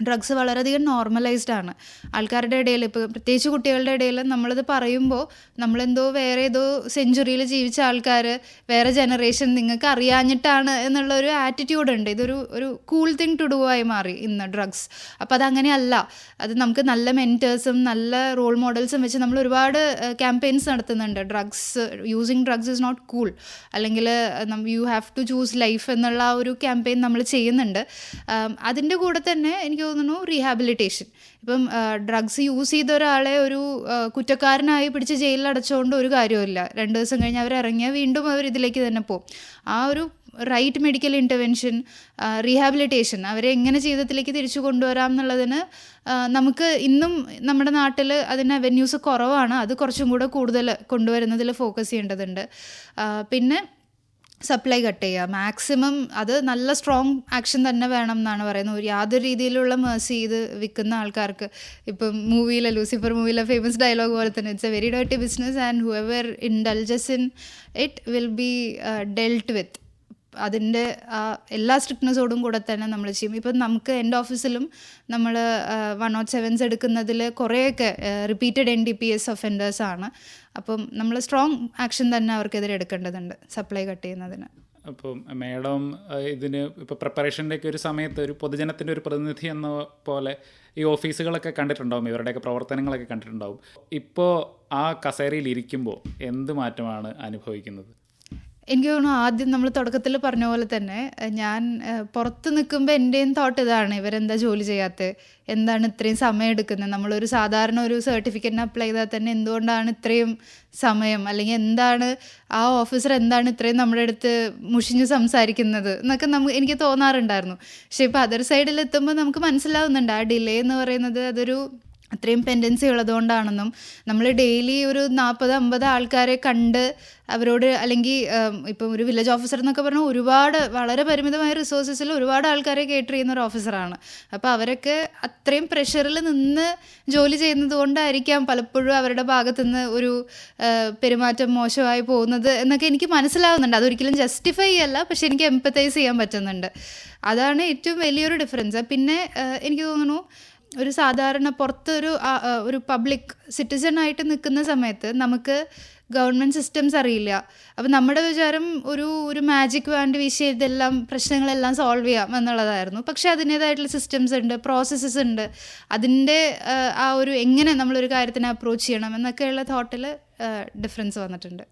[SPEAKER 3] ഡ്രഗ്സ് വളരെയധികം നോർമലൈസ്ഡ് ആണ്. ആൾക്കാരുടെ ഇടയിൽ ഇപ്പോൾ പ്രത്യേകിച്ച് കുട്ടികളുടെ ഇടയിൽ നമ്മളിത് പറയുമ്പോൾ നമ്മളെന്തോ വേറെ ഏതോ സെഞ്ചുറിയിൽ ജീവിച്ച ആൾക്കാർ വേറെ ജനറേഷൻ നിങ്ങൾക്ക് അറിയാഞ്ഞിട്ടാണ് എന്നുള്ള ഒരു ആറ്റിറ്റ്യൂഡ് ഉണ്ട്. ഇതൊരു ഒരു കൂൾ തിങ് ടു ഡു ആയി മാറി ഇന്ന് ഡ്രഗ്സ് അപ്പോൾ അതങ്ങനെയല്ല. അത് നമുക്ക് നല്ല മെന്റേഴ്സും നല്ല റോൾ മോഡൽസും വെച്ച് നമ്മൾ ഒരുപാട് ക്യാമ്പയിൻസ് നടത്തുന്നുണ്ട്. Drugs using drugs is not cool അല്ലെങ്കിൽ you have to choose life എന്നുള്ള ഒരു ക്യാമ്പയിൻ നമ്മൾ ചെയ്യുന്നുണ്ട്. അതിന്റെ കൂടെ തന്നെ എനിക്ക് തോന്നുന്നു റീഹാബിലിറ്റേഷൻ ഇപ്പം ഡ്രഗ്സ് യൂസ് ചെയ്ത ഒരാളെ ഒരു കുറ്റക്കാരനായി പിടിച്ച് ജയിലിൽ അടച്ചുകൊണ്ട് ഒരു കാര്യമില്ല രണ്ട് ദിവസം കഴിഞ്ഞ് അവർ ഇറങ്ങിയാൽ വീണ്ടും അവർ ഇതിലേക്ക് തന്നെ പോകും. ആ ഒരു റൈറ്റ് മെഡിക്കൽ ഇന്റർവെൻഷൻ റീഹാബിലിറ്റേഷൻ അവരെ എങ്ങനെ ജീവിതത്തിലേക്ക് തിരിച്ചു കൊണ്ടുവരാം എന്നുള്ളതിന് നമുക്ക് ഇന്നും നമ്മുടെ നാട്ടിൽ അതിന് അവന്യൂസ് കുറവാണ്. അത് കുറച്ചും കൂടെ കൂടുതൽ കൊണ്ടുവരുന്നതിൽ ഫോക്കസ് ചെയ്യേണ്ടതുണ്ട്. പിന്നെ സപ്ലൈ കട്ട് ചെയ്യുക. മാക്സിമം അത് നല്ല സ്ട്രോങ് ആക്ഷൻ തന്നെ വേണം എന്നാണ് പറയുന്നത്. ഒരു യാതൊരു രീതിയിലുള്ള മേഴ്സി ഇത് വിൽക്കുന്ന ആൾക്കാർക്ക് ഇപ്പം മൂവിയിലെ ലൂസിഫർ മൂവിയിലെ ഫേമസ് ഡയലോഗ് പോലെ തന്നെ it's a very dirty business and whoever indulges in it will be dealt with അതിന്റെ ആ എല്ലാ സ്ട്രിക്ട്നെസ്സോടും കൂടെ തന്നെ നമ്മൾ ചെയ്യും. ഇപ്പം നമുക്ക് എന്റെ ഓഫീസിലും നമ്മൾ വൺ നോട്ട് സെവൻസ് എടുക്കുന്നതിൽ കുറേയൊക്കെ repeated N D P S offenders ആണ്. അപ്പം നമ്മൾ സ്ട്രോങ് ആക്ഷൻ തന്നെ അവർക്കെതിരെ എടുക്കേണ്ടതുണ്ട് സപ്ലൈ കട്ട് ചെയ്യുന്നതിന്.
[SPEAKER 2] അപ്പം മേഡം ഇതിന് ഇപ്പോൾ പ്രിപ്പറേഷന്റെയൊക്കെ ഒരു സമയത്ത് ഒരു പൊതുജനത്തിന്റെ ഒരു പ്രതിനിധി എന്ന പോലെ ഈ ഓഫീസുകളൊക്കെ കണ്ടിട്ടുണ്ടാവും ഇവരുടെയൊക്കെ പ്രവർത്തനങ്ങളൊക്കെ കണ്ടിട്ടുണ്ടാവും. ഇപ്പോൾ ആ കസേരയിൽ ഇരിക്കുമ്പോൾ എന്ത് മാറ്റമാണ് അനുഭവിക്കുന്നത്?
[SPEAKER 3] എനിക്ക് തോന്നുന്നു ആദ്യം നമ്മൾ തുടക്കത്തിൽ പറഞ്ഞ പോലെ തന്നെ ഞാൻ പുറത്ത് നിൽക്കുമ്പോൾ എന്റെയും തോട്ട് ഇതാണ് ഇവരെന്താ ജോലി ചെയ്യാത്തത് എന്താണ് ഇത്രയും സമയം എടുക്കുന്നത് നമ്മളൊരു സാധാരണ ഒരു സർട്ടിഫിക്കറ്റിന് അപ്ലൈ ചെയ്താൽ തന്നെ എന്തുകൊണ്ടാണ് ഇത്രയും സമയം? അല്ലെങ്കിൽ എന്താണ് ആ ഓഫീസർ എന്താണ് ഇത്രയും നമ്മുടെ അടുത്ത് മുഷിഞ്ഞ് സംസാരിക്കുന്നത്? എന്നൊക്കെ നമുക്ക് എനിക്ക് തോന്നാറുണ്ടായിരുന്നു. പക്ഷേ ഇപ്പോൾ അതർ സൈഡിൽ എത്തുമ്പോൾ നമുക്ക് മനസ്സിലാവുന്നുണ്ട്. ആ ഡിലേ എന്ന് പറയുന്നത് അതൊരു അത്രയും പെൻഡൻസി ഉള്ളതുകൊണ്ടാണെന്നും നമ്മൾ ഡെയിലി ഒരു നാൽപ്പത് അമ്പത് ആൾക്കാരെ കണ്ട് അവരോട് അല്ലെങ്കിൽ ഇപ്പം ഒരു വില്ലേജ് ഓഫീസർ എന്നൊക്കെ പറഞ്ഞാൽ ഒരുപാട് വളരെ പരിമിതമായ റിസോഴ്സസിൽ ഒരുപാട് ആൾക്കാരെ കേട്ടർ ചെയ്യുന്ന ഒരു ഓഫീസറാണ് അപ്പോൾ അവരൊക്കെ അത്രയും പ്രഷറിൽ നിന്ന് ജോലി ചെയ്യുന്നത് കൊണ്ടായിരിക്കാം പലപ്പോഴും അവരുടെ ഭാഗത്തുനിന്ന് ഒരു പെരുമാറ്റം മോശമായി പോകുന്നത് എന്നൊക്കെ എനിക്ക് മനസ്സിലാവുന്നുണ്ട്. അതൊരിക്കലും ജസ്റ്റിഫൈ അല്ല പക്ഷെ എനിക്ക് എംപത്തൈസ് ചെയ്യാൻ പറ്റുന്നുണ്ട്. അതാണ് ഏറ്റവും വലിയൊരു ഡിഫറൻസ് പിന്നെ എനിക്ക് തോന്നുന്നു ഒരു സാധാരണ പുറത്തൊരു ഒരു പബ്ലിക് സിറ്റിസൺ ആയിട്ട് നിൽക്കുന്ന സമയത്ത് നമുക്ക് ഗവൺമെന്റ് സിസ്റ്റംസ് അറിയില്ല. അപ്പം നമ്മുടെ വിചാരം ഒരു ഒരു മാജിക് വേണ്ടി വീശി ഇതെല്ലാം പ്രശ്നങ്ങളെല്ലാം സോൾവ് ചെയ്യാം എന്നുള്ളതായിരുന്നു. പക്ഷേ അതിന്റേതായിട്ടുള്ള സിസ്റ്റംസ് ഉണ്ട് പ്രോസസ്സസ് ഉണ്ട്. അതിന്റെ ആ, ഒരു എങ്ങനെ നമ്മളൊരു കാര്യത്തിനെ അപ്രോച്ച് ചെയ്യണം എന്നൊക്കെയുള്ള തോട്ടിൽ ഡിഫറൻസ് വന്നിട്ടുണ്ട്.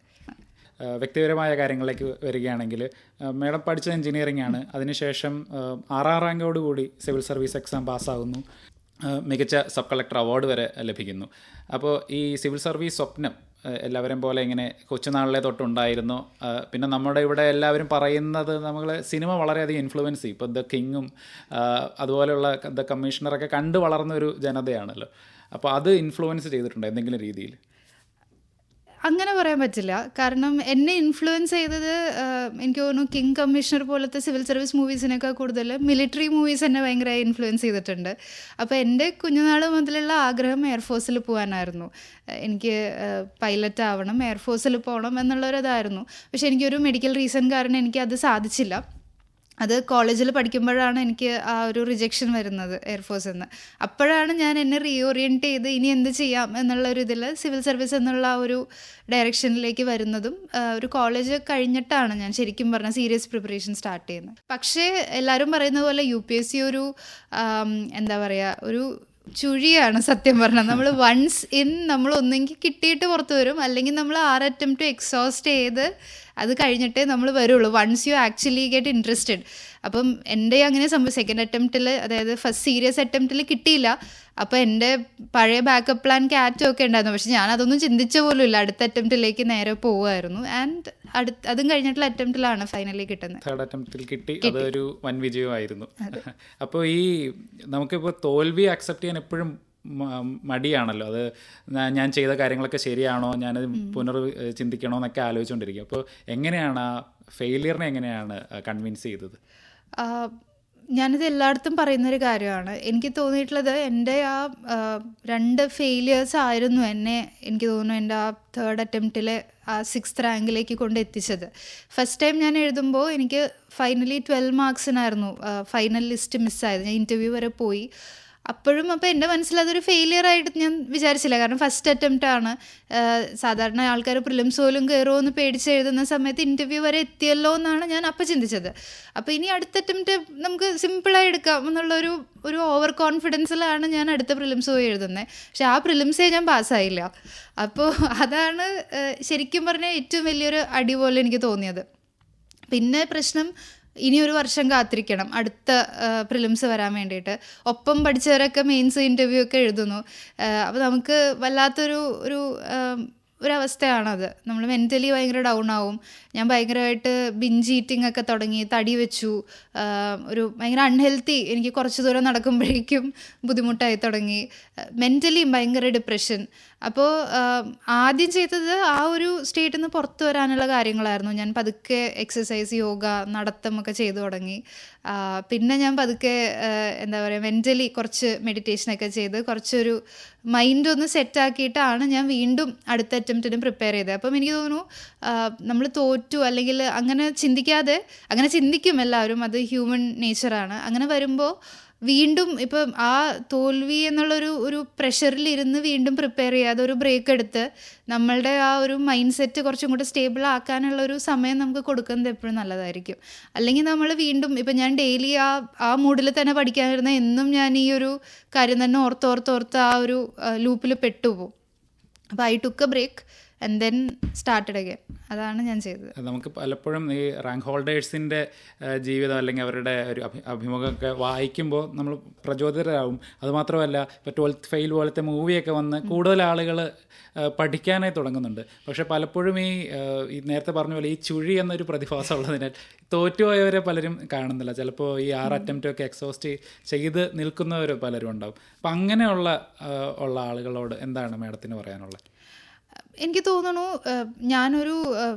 [SPEAKER 2] വ്യക്തിപരമായ കാര്യങ്ങളിലേക്ക് വരികയാണെങ്കിൽ മേഡം പഠിച്ചത് എഞ്ചിനീയറിംഗ് ആണ്. അതിനുശേഷം ആറാം റാങ്കോടുകൂടി സിവിൽ സർവീസ് എക്സാം പാസ്സാകുന്നു മികച്ച സബ് കളക്ടർ അവാർഡ് വരെ ലഭിക്കുന്നു. അപ്പോൾ ഈ സിവിൽ സർവീസ് സ്വപ്നം എല്ലാവരും പോലെ ഇങ്ങനെ കൊച്ചുനാളിലെ തൊട്ടുണ്ടായിരുന്നു. പിന്നെ നമ്മുടെ ഇവിടെ എല്ലാവരും പറയുന്നത് നമ്മൾ സിനിമ വളരെയധികം ഇൻഫ്ലുവൻസ് ചെയ്യും. ഇപ്പോൾ ദ കിങ്ങും അതുപോലെയുള്ള ദ കമ്മീഷണറൊക്കെ കണ്ടു വളർന്നൊരു ജനതയാണല്ലോ. അപ്പോൾ അത് ഇൻഫ്ലുവൻസ് ചെയ്തിട്ടുണ്ടോ എന്തെങ്കിലും രീതിയിൽ
[SPEAKER 3] അങ്ങനെ പറയാൻ പറ്റില്ല. കാരണം എന്നെ ഇൻഫ്ലുവൻസ് ചെയ്തത് എനിക്ക് തോന്നുന്നു കിങ് കമ്മീഷണർ പോലത്തെ സിവിൽ സർവീസ് മൂവീസിനേക്കാൾ കൂടുതൽ മിലിറ്ററി മൂവീസ് എന്നെ ഭയങ്കര ഇൻഫ്ലുവൻസ് ചെയ്തിട്ടുണ്ട്. അപ്പോൾ എന്റെ കുഞ്ഞുനാൾ മുതലുള്ള ആഗ്രഹം എയർഫോഴ്സിൽ പോകാനായിരുന്നു എനിക്ക് പൈലറ്റ് ആവണം എയർഫോഴ്സിൽ പോകണം എന്നുള്ളൊരിതായിരുന്നു. പക്ഷേ എനിക്കൊരു മെഡിക്കൽ റീസൺ കാരണം എനിക്ക് അത് സാധിച്ചില്ല. അത് കോളേജിൽ പഠിക്കുമ്പോഴാണ് എനിക്ക് ആ ഒരു റിജക്ഷൻ വരുന്നത് എയർഫോഴ്സ് നിന്ന് അപ്പോഴാണ് ഞാൻ എന്നെ റീഓറിയന്റ് ചെയ്ത് ഇനി എന്ത് ചെയ്യാം എന്നുള്ള ഒരു ഇതിൽ സിവിൽ സർവീസ് എന്നുള്ള ഒരു ഡയറക്ഷനിലേക്ക് വരുന്നതും ഒരു കോളേജ് കഴിഞ്ഞിട്ടാണ് ഞാൻ ശരിക്കും പറഞ്ഞ സീരിയസ് പ്രിപ്പറേഷൻ സ്റ്റാർട്ട് ചെയ്യുന്നത്. പക്ഷേ എല്ലാവരും പറയുന്ന പോലെ യു പി എസ് സി ഒരു എന്താ പറയുക ഒരു ചുഴിയാണ് സത്യം പറഞ്ഞാൽ നമ്മൾ വൺസ് ഇൻ നമ്മൾ ഒന്നെങ്കിൽ കിട്ടിയിട്ട് പുറത്തു വരും. അല്ലെങ്കിൽ നമ്മൾ ആറ് അറ്റംപ്റ്റ് എക്സോസ്റ്റ് ചെയ്ത് അത് കഴിഞ്ഞിട്ടേ നമ്മൾ വരുള്ളൂ. Once you actually get interested അപ്പം എന്റെ അങ്ങനെ സംഭവം സെക്കൻഡ് അറ്റംപ്റ്റിൽ അതായത് ഫസ്റ്റ് സീരിയസ് അറ്റംപ്റ്റിൽ കിട്ടിയില്ല. അപ്പോൾ എന്റെ പഴയ ബാക്കപ്പ് പ്ലാൻ ക്യാറ്റും ഒക്കെ ഉണ്ടായിരുന്നു. പക്ഷെ ഞാൻ അതൊന്നും ചിന്തിച്ച പോലും ഇല്ല. അടുത്ത അറ്റംപ്റ്റിലേക്ക് നേരെ പോവുമായിരുന്നു. ആൻഡ് അടുത്ത് അതും കഴിഞ്ഞിട്ടുള്ള അറ്റംപ്റ്റിലാണ് ഫൈനലി കിട്ടുന്നത്.
[SPEAKER 2] തേർഡ് അറ്റംപ്റ്റിൽ കിട്ടി. അതൊരു വൻ വിജയമായിരുന്നു. അപ്പോൾ ഈ നമുക്കിപ്പോൾ തോൽവി അക്സെപ്റ്റ് ചെയ്യാൻ എപ്പോഴും മടിയാണല്ലോ. അത് ഞാൻ ചെയ്ത കാര്യങ്ങളൊക്കെ ശരിയാണോ? ഞാൻ പുനർ ചിന്തിക്കണോ എന്നൊക്കെ ആലോചിച്ചുകൊണ്ടിരിക്കും അപ്പോൾ എങ്ങനെയാണ് ആ ഫെയിലിയറിനെ എങ്ങനെയാണ് കൺവിൻസ് ചെയ്തത്?
[SPEAKER 3] ഞാനിത് എല്ലായിടത്തും പറയുന്നൊരു കാര്യമാണ്. എനിക്ക് തോന്നിയിട്ടുള്ളത് എന്റെ ആ ആ, രണ്ട് ഫെയിലിയേഴ്സ് ആയിരുന്നു എന്നെ എനിക്ക് തോന്നുന്നു എന്റെ ആ തേർഡ് അറ്റംപ്റ്റിലെ ആ സിക്സ് റാങ്കിലേക്ക് കൊണ്ട് എത്തിച്ചത്. ഫസ്റ്റ് ടൈം ഞാൻ എഴുതുമ്പോൾ എനിക്ക് ഫൈനലി ട്വൽവ് മാർക്സിനായിരുന്നു ഫൈനൽ ലിസ്റ്റ് മിസ്സായത് ഞാൻ ഇന്റർവ്യൂ വരെ പോയി. അപ്പോഴും അപ്പോൾ എന്റെ മനസ്സിൽ അതൊരു ഫെയിലിയർ ആയിട്ട് ഞാൻ വിചാരിച്ചില്ല. കാരണം ഫസ്റ്റ് അറ്റംപ്റ്റ് ആണ്. സാധാരണ ആൾക്കാർ പ്രിലിംസ് പോലും കയറുമോ എന്ന് പേടിച്ച് എഴുതുന്ന സമയത്ത് ഇന്റർവ്യൂ വരെ എത്തിയല്ലോ എന്നാണ് ഞാൻ അപ്പോൾ ചിന്തിച്ചത്. അപ്പോൾ ഇനി അടുത്ത അറ്റംപ്റ്റ് നമുക്ക് സിമ്പിളായി എടുക്കാം എന്നുള്ളൊരു ഒരു ഓവർ കോൺഫിഡൻസിലാണ് ഞാൻ അടുത്ത പ്രിലിംസ് പോയി എഴുതുന്നത് പക്ഷെ ആ പ്രിലിംസേ ഞാൻ പാസ്സായില്ല അപ്പോൾ അതാണ് ശരിക്കും പറഞ്ഞാൽ ഏറ്റവും വലിയൊരു അടി പോലെ എനിക്ക് തോന്നിയത്. പിന്നെ പ്രശ്നം ഇനി ഒരു വർഷം കാത്തിരിക്കണം. അടുത്ത പ്രിലിംസ് വരാൻ വേണ്ടിയിട്ട്. ഒപ്പം പഠിച്ചവരൊക്കെ മെയിൻസ് ഇന്റർവ്യൂ ഒക്കെ എഴുതുന്നു. അപ്പോൾ നമുക്ക് വല്ലാത്തൊരു ഒരു ഒരവസ്ഥയാണത്. നമ്മൾ മെന്റലി ഭയങ്കര ഡൗൺ ആവും. ഞാൻ ഭയങ്കരമായിട്ട് ബിഞ്ച് ഈറ്റിംഗ് ഒക്കെ തുടങ്ങി തടി വെച്ചു. ഒരു ഭയങ്കര അൺഹെൽത്തി എനിക്ക് കുറച്ച് ദൂരം നടക്കുമ്പോഴേക്കും ബുദ്ധിമുട്ടായി തുടങ്ങി. മെന്റലിയും ഭയങ്കര ഡിപ്രഷൻ അപ്പോൾ ആദ്യം ചെയ്തത് ആ ഒരു സ്റ്റേറ്റിൽ നിന്ന് പുറത്തു വരാനുള്ള കാര്യങ്ങളായിരുന്നു. ഞാൻ പതുക്കെ എക്സസൈസ് യോഗ നടത്തം ഒക്കെ ചെയ്തു തുടങ്ങി. പിന്നെ ഞാൻ പതുക്കെ എന്താ പറയുക മെന്റലി കുറച്ച് മെഡിറ്റേഷനൊക്കെ ചെയ്ത് കുറച്ചൊരു മൈൻഡ് ഒന്ന് സെറ്റാക്കിയിട്ടാണ് ഞാൻ വീണ്ടും അടുത്ത അറ്റംപ്റ്റിന് പ്രിപ്പയർ ചെയ്തത്. അപ്പം എനിക്ക് തോന്നുന്നു നമ്മൾ തോറ്റു അല്ലെങ്കിൽ അങ്ങനെ ചിന്തിക്കാതെ അങ്ങനെ ചിന്തിക്കും എല്ലാവരും. അത് ഹ്യൂമൻ നേച്ചറാണ് അങ്ങനെ വരുമ്പോൾ വീണ്ടും ഇപ്പം ആ തോൽവി എന്നുള്ളൊരു ഒരു പ്രഷറിൽ ഇരുന്ന് വീണ്ടും പ്രിപ്പയർ ചെയ്യാതെ ഒരു ബ്രേക്ക് എടുത്ത് നമ്മളുടെ ആ ഒരു മൈൻഡ് സെറ്റ് കുറച്ചും കൂടെ സ്റ്റേബിൾ ആക്കാനുള്ള ഒരു സമയം നമുക്ക് കൊടുക്കുന്നത് എപ്പോഴും നല്ലതായിരിക്കും. അല്ലെങ്കിൽ നമ്മൾ വീണ്ടും ഇപ്പം ഞാൻ ഡെയിലി ആ ആ മൂഡിൽ തന്നെ പഠിക്കാനിരുന്ന എന്നും ഞാൻ ഈ ഒരു കാര്യം തന്നെ ഓർത്തോർത്തോർത്ത് ആ ഒരു ലൂപ്പിൽ പെട്ടുപോകും. അപ്പോൾ I took a break and then started again അതാണ് ഞാൻ ചെയ്തത്.
[SPEAKER 2] നമുക്ക് പലപ്പോഴും ഈ റാങ്ക് ഹോൾഡേഴ്സിന്റെ ജീവിതം അല്ലെങ്കിൽ അവരുടെ ഒരു അഭി അഭിമുഖമൊക്കെ വായിക്കുമ്പോൾ നമ്മൾ പ്രചോദിതരാകും അതുമാത്രമല്ല ഇപ്പോൾ ട്വൽത്ത് ഫെയിൽ പോലത്തെ മൂവിയൊക്കെ വന്ന് കൂടുതൽ ആളുകൾ പഠിക്കാനായി തുടങ്ങുന്നുണ്ട്. പക്ഷേ പലപ്പോഴും ഈ നേരത്തെ പറഞ്ഞ പോലെ ഈ ചുഴി എന്നൊരു പ്രതിഭാസം ഉള്ളതിനാൽ തോറ്റുപോയവരെ പലരും കാണുന്നില്ല. ചിലപ്പോൾ ഈ ആറ് അറ്റംപ്റ്റൊക്കെ എക്സോസ്റ്റ് ചെയ്ത് നിൽക്കുന്നവർ പലരും ഉണ്ടാവും. അപ്പം അങ്ങനെയുള്ള ഉള്ള ആളുകളോട് എന്താണ് മാഡത്തിന് പറയാനുള്ളത്?
[SPEAKER 3] എനിക്ക് തോന്നുന്നു ഞാനൊരു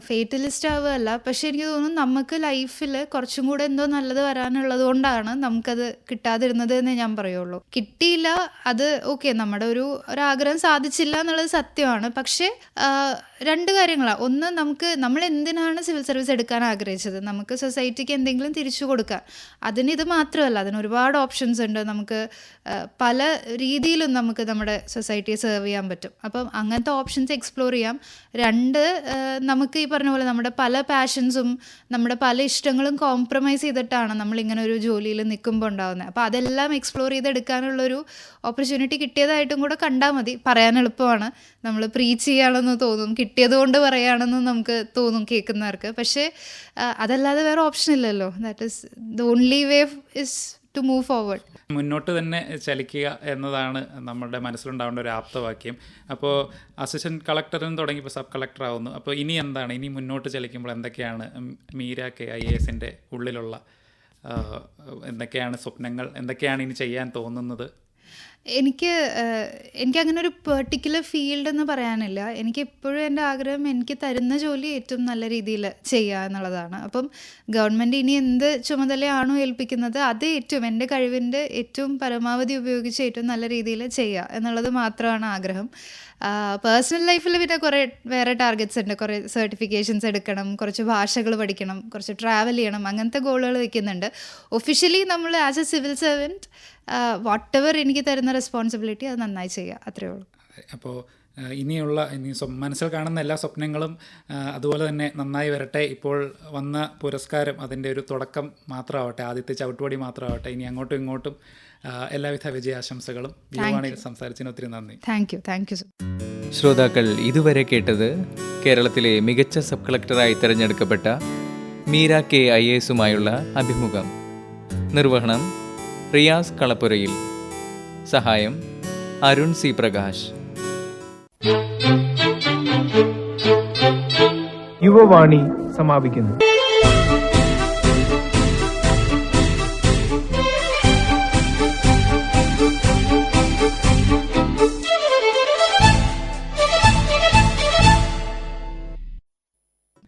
[SPEAKER 3] ഫേറ്റലിസ്റ്റ് ആവുകയല്ല പക്ഷെ എനിക്ക് തോന്നുന്നു നമുക്ക് ലൈഫിൽ കുറച്ചും കൂടെ എന്തോ നല്ലത് വരാനുള്ളത് കൊണ്ടാണ് നമുക്കത് കിട്ടാതിരുന്നത് എന്ന് ഞാൻ പറയുള്ളൂ. കിട്ടിയില്ല അത് ഓക്കെ നമ്മുടെ ഒരു ഒരാഗ്രഹം സാധിച്ചില്ല എന്നുള്ളത് സത്യമാണ്. പക്ഷേ രണ്ട് കാര്യങ്ങളാണ് ഒന്ന് നമുക്ക് നമ്മൾ എന്തിനാണ് സിവിൽ സർവീസ് എടുക്കാൻ ആഗ്രഹിച്ചത്? നമുക്ക് സൊസൈറ്റിക്ക് എന്തെങ്കിലും തിരിച്ചു കൊടുക്കാൻ അതിന് ഇത് മാത്രമല്ല അതിന് ഒരുപാട് ഓപ്ഷൻസ് ഉണ്ട്. നമുക്ക് പല രീതിയിലും നമുക്ക് നമ്മുടെ സൊസൈറ്റിയെ സെർവ് ചെയ്യാൻ പറ്റും. അപ്പം അങ്ങനത്തെ ഓപ്ഷൻസ് എക്സ്പ്ലോർ ചെയ്യാം. രണ്ട് നമുക്ക് ഈ പറഞ്ഞ പോലെ നമ്മുടെ പല പാഷൻസും നമ്മുടെ പല ഇഷ്ടങ്ങളും കോംപ്രമൈസ് ചെയ്തിട്ടാണ് നമ്മൾ ഇങ്ങനെ ഒരു ജോലിയിൽ നിൽക്കുമ്പോൾ ഉണ്ടാകുന്നത് അപ്പോൾ അതെല്ലാം എക്സ്പ്ലോർ ചെയ്തെടുക്കാനുള്ളൊരു ഓപ്പർച്യൂണിറ്റി കിട്ടിയതായിട്ടും കൂടെ കണ്ടാൽ മതി. പറയാൻ എളുപ്പമാണ്. നമ്മൾ പ്രീച്ച് ചെയ്യുകയാണെന്ന് തോന്നും കിട്ടിയത് കൊണ്ട് പറയുകയാണെന്ന് നമുക്ക് തോന്നും കേൾക്കുന്നവർക്ക്. പക്ഷേ അതല്ലാതെ വേറെ ഓപ്ഷൻ ഇല്ലല്ലോ. That is the only way is to move forward
[SPEAKER 2] മുന്നോട്ട് തന്നെ ചലിക്കുക എന്നതാണ് നമ്മുടെ മനസ്സിലുണ്ടാവേണ്ട ഒരു ആപ്തവാക്യം. അപ്പോൾ അസിസ്റ്റന്റ് കളക്ടറിൽ നിന്ന് തുടങ്ങി ഇപ്പോൾ സബ് കളക്ടർ ആവുന്നു. അപ്പോൾ ഇനി എന്താണ്? ഇനി മുന്നോട്ട് ചലിക്കുമ്പോൾ എന്തൊക്കെയാണ് മീര കെ ഐ എസിന്റെ ഉള്ളിലുള്ള എന്തൊക്കെയാണ് സ്വപ്നങ്ങൾ? എന്തൊക്കെയാണ് ഇനി ചെയ്യാൻ തോന്നുന്നത്?
[SPEAKER 3] എനിക്ക് എനിക്ക് അങ്ങനെ ഒരു പെർട്ടിക്കുലർ ഫീൽഡ് എന്ന് പറയാനില്ല. എനിക്ക് എപ്പോഴും എന്റെ ആഗ്രഹം എനിക്ക് തരുന്ന ജോലി ഏറ്റവും നല്ല രീതിയിൽ ചെയ്യുക എന്നുള്ളതാണ്. അപ്പം ഗവൺമെന്റ് ഇനി എന്ത് ചുമതലയാണോ ഏൽപ്പിക്കുന്നത് അത് ഏറ്റവും എന്റെ കഴിവിന്റെ ഏറ്റവും പരമാവധി ഉപയോഗിച്ച് ഏറ്റവും നല്ല രീതിയിൽ ചെയ്യുക എന്നുള്ളത് മാത്രമാണ് ആഗ്രഹം. പേഴ്സണൽ ലൈഫിൽ പിന്നെ കുറേ വേറെ ടാർഗറ്റ്സ് ഉണ്ട്. കുറേ സർട്ടിഫിക്കേഷൻസ് എടുക്കണം കുറച്ച് ഭാഷകൾ പഠിക്കണം കുറച്ച് ട്രാവൽ ചെയ്യണം അങ്ങനത്തെ ഗോളുകൾ വെക്കുന്നുണ്ട്. ഒഫീഷ്യലി നമ്മൾ as a civil servant whatever എനിക്ക് തരുന്ന റെസ്പോൺസിബിലിറ്റി അത് നന്നായി ചെയ്യുക അത്രയേ ഉള്ളൂ.
[SPEAKER 2] അപ്പോൾ ഇനിയുള്ള ഇനി സ്വ- മനസ്സിൽ കാണുന്ന എല്ലാ സ്വപ്നങ്ങളും അതുപോലെ തന്നെ നന്നായി വരട്ടെ ഇപ്പോൾ വന്ന പുരസ്കാരം അതിന്റെ ഒരു തുടക്കം മാത്രമാവട്ടെ ആദ്യത്തെ ചവിട്ടുപടി മാത്രമാവട്ടെ ഇനി അങ്ങോട്ടും ഇങ്ങോട്ടും എല്ലാവിധ വിജയാശംസകളും സംസാരിച്ചതിന് ഒത്തിരി നന്ദി.
[SPEAKER 3] താങ്ക് യു താങ്ക് യു
[SPEAKER 1] ശ്രോതാക്കൾ ഇതുവരെ കേട്ടത് കേരളത്തിലെ മികച്ച സബ് കളക്ടറായി തിരഞ്ഞെടുക്കപ്പെട്ട മീര കെ ഐ എസുമായുള്ള അഭിമുഖം. നിർവഹണം റിയാസ് കളപ്പുരയിൽ. സഹായം അരുൺ സി പ്രകാശ്.
[SPEAKER 4] യുവവാണി സമാപിക്കുന്നു.